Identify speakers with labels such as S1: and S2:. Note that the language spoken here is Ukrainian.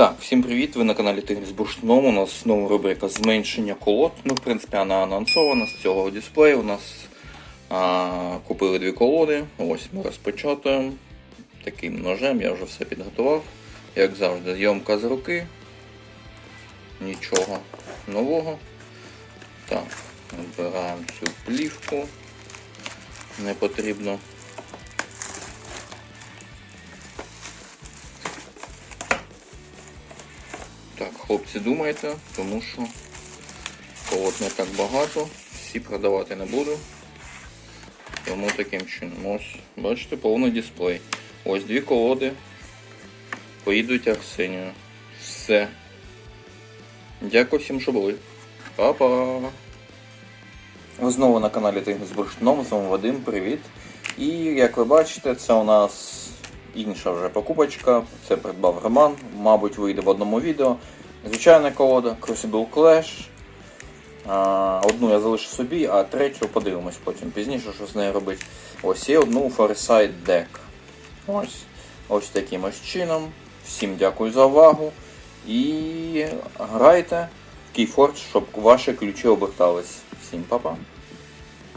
S1: Так, всім привіт! Ви на каналі Тигр з Бурштином. У нас знову рубрика зменшення колод. Ну, в принципі, вона анонсована з цього дисплею. У нас а, купили дві колоди. Ось ми розпечатуємо. Таким ножем я вже все підготував. Як завжди, зйомка з руки. Нічого нового. Так, збираємо цю плівку. Не потрібно. Так, хлопці, думайте, тому що колод не так багато, всі продавати не буду. Тому таким чином. Ось, бачите, повний дисплей. Ось дві колоди. Поїдуть Арсенію. Все. Дякую всім, що були. Па-па! Ви знову на каналі Тигр з Бурштином, з вами Вадим, привіт. І як ви бачите, це у нас інша вже покупочка. Це придбав Роман, мабуть, вийде в одному відео. Звичайна колода, Crucible Clash. Одну я залишу собі, а третю подивимось потім пізніше, що з нею робити. Ось і одну Foresight Deck. Ось. Ось таким ось чином. Всім дякую за увагу. І грайте в Keyforge, щоб ваші ключі обертались. Всім па-па.